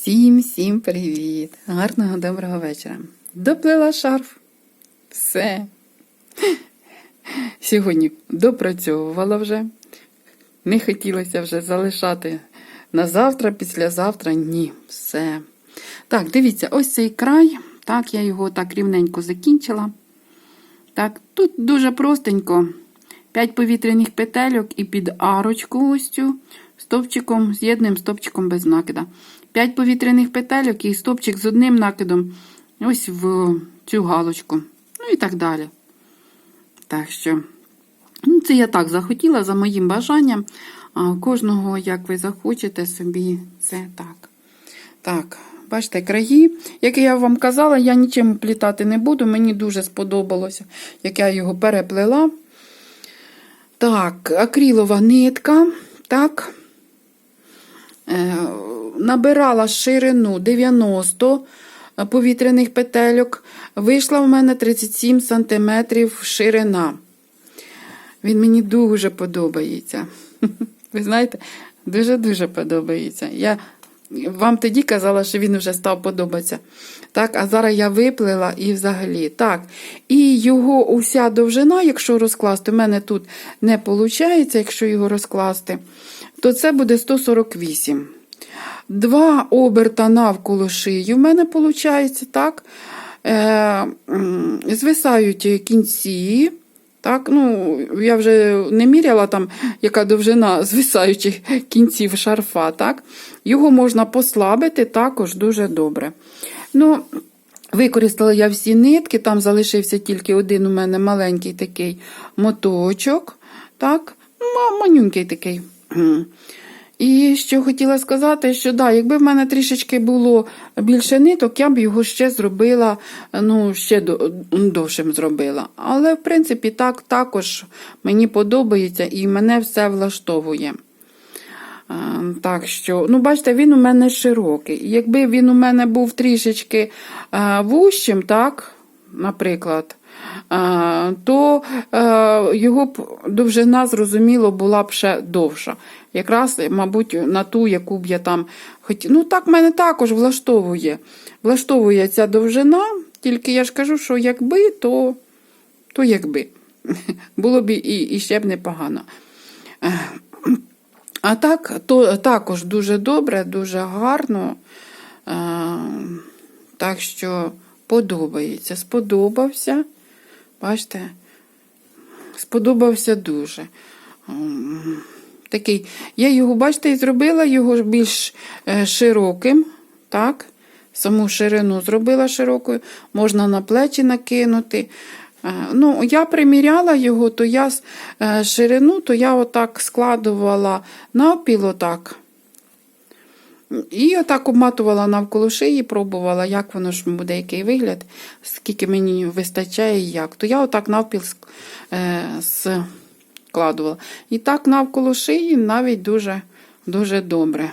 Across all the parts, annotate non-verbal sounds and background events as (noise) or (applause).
Всім всім привіт! Гарного доброго вечора. Доплила шарф. Все. Сьогодні допрацьовувала вже. Не хотілося вже залишати на завтра, післязавтра. Ні, все. Так, дивіться, ось цей край. Так, я його так рівненько закінчила. Так, тут дуже простенько. 5 повітряних петельок і під арочку ось цю стовпчиком з стовпчиком без накида. 5 повітряних петельок і стовпчик з одним накидом ось в цю галочку. Ну і так далі. Так що, ну, це я так захотіла за моїм бажанням. А кожного, як ви захочете, собі це так. Так, бачите, краї, як я вам казала, я нічим плітати не буду. Мені дуже сподобалося, як я його переплела. Так, акрилова нитка. Так. Е, набирала ширину 90 повітряних петельок. Вийшла в мене 37 см ширина. Він мені дуже подобається. (laughs) Ви знаєте, дуже-дуже подобається. Я вам тоді казала, що він вже став подобатися. Так, а зараз я виплила і взагалі. Так. І його уся довжина, якщо розкласти, у мене тут не виходить, якщо його розкласти, то це буде 148. Два оберта навколо шиї в мене виходить, так. Е, звисають кінці. Так, ну, Я вже не міряла, там, яка довжина звисаючих кінців шарфа. так. Його можна послабити також дуже добре. Ну, Використала я всі нитки, там залишився тільки один у мене маленький такий моточок. так, Манюнький такий. І що хотіла сказати, що да, якби в мене трішечки було більше ниток, я б його ще зробила, ну, ще довшим зробила. Але, в принципі, так також мені подобається і мене все влаштовує. Так що, ну, бачите, він у мене широкий. Якби він у мене був трішечки вущим, так, наприклад, то його б довжина, зрозуміло, була б ще довша. Якраз, мабуть, на ту, яку б я там хотіла. Ну, так мене також влаштовує. Влаштовує ця довжина, тільки я ж кажу, що якби, то то якби. (laughs) Було б і, і ще б непогано. А так, то також дуже добре, дуже гарно. Так що подобається. Сподобався. Бачите, сподобався дуже. Такий, Я його, бачите, і зробила його більш е, широким. так, Саму ширину зробила широкою, можна на плечі накинути. Е, ну, Я приміряла його, то я е, ширину, то я отак складувала навпіл отак. І отак обматувала навколо шиї, пробувала, як воно ж буде, який вигляд, скільки мені вистачає і як. То я отак навпіл складувала. І так навколо шиї навіть дуже дуже добре.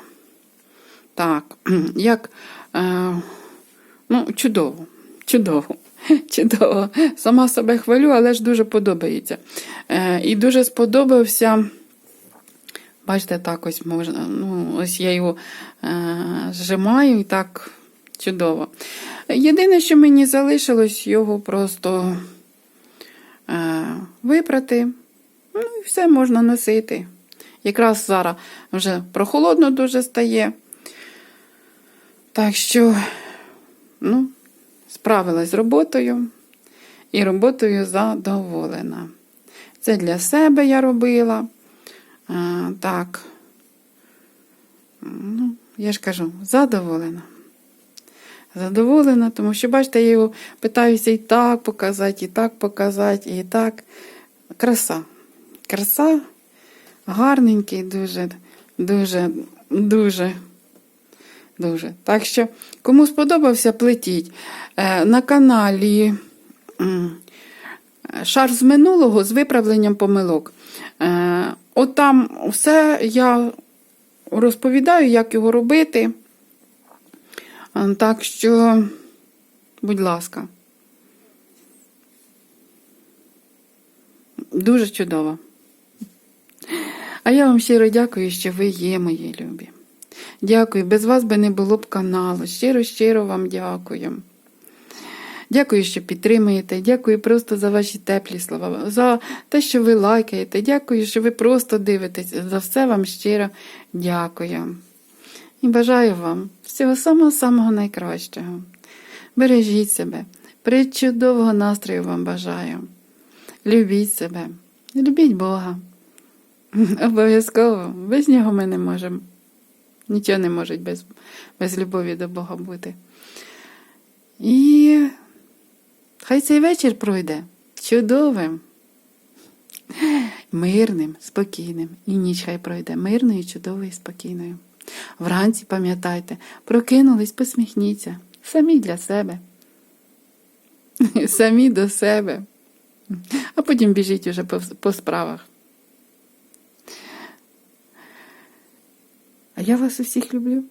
Так, (clears throat) як, е, ну, чудово, чудово. (laughs) Чудово. Сама себе хвалю, але ж дуже подобається. Е, І дуже сподобався. Бачите, так ось можна. ну, Ось я його е, зжимаю і так чудово. Єдине, що мені залишилось, його просто е, випрати. Ну, і все можна носити. Якраз зараз вже прохолодно дуже стає. Так що, ну, справилась з роботою і роботою задоволена. Це для себе я робила. А, Так, ну, я ж кажу, задоволена. Задоволена, тому що, бачите, я його питаюся і так показати, і так показати, і так. Краса. Краса гарненький, дуже, дуже, дуже. Дуже. Так що, кому сподобався, плетіть. Е, на каналі Шар з минулого з виправленням помилок. От там все я розповідаю, як його робити. Так що, будь ласка, дуже чудово. А я вам щиро дякую, що ви є, мої любі. Дякую. Без вас би не було б каналу. Щиро, щиро вам дякую. Дякую, що підтримуєте. Дякую просто за ваші теплі слова, за те, що ви лайкаєте. Дякую, що ви просто дивитесь. За все вам щиро дякую. І бажаю вам всього самого-самого найкращого. Бережіть себе. Причудового настрою вам бажаю. Любіть себе, любіть Бога. (laughs) Обов'язково. Без нього ми не можемо. Нічого не може без, без любові до Бога бути. І хай цей вечір пройде чудовим, мирним, спокійним. І ніч хай пройде мирною, чудовою спокійною. Вранці пам'ятайте, прокинулись, посміхніться. Самі для себе. Самі до себе. А потім біжіть уже по, по справах. А я вас усіх люблю.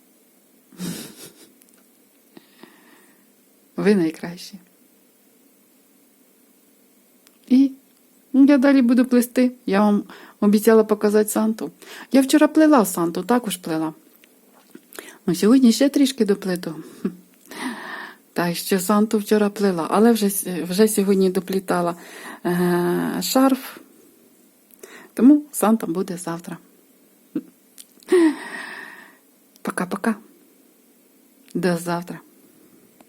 Ви найкращі. І я далі буду плести. Я вам обіцяла показати Санту. Я вчора плела Санту, також плела. Ну, сьогодні ще трішки доплету. Так що Санту вчора плела, але вже, вже сьогодні доплітала е, шарф. Тому Санта буде завтра. Пока-пока. До завтра.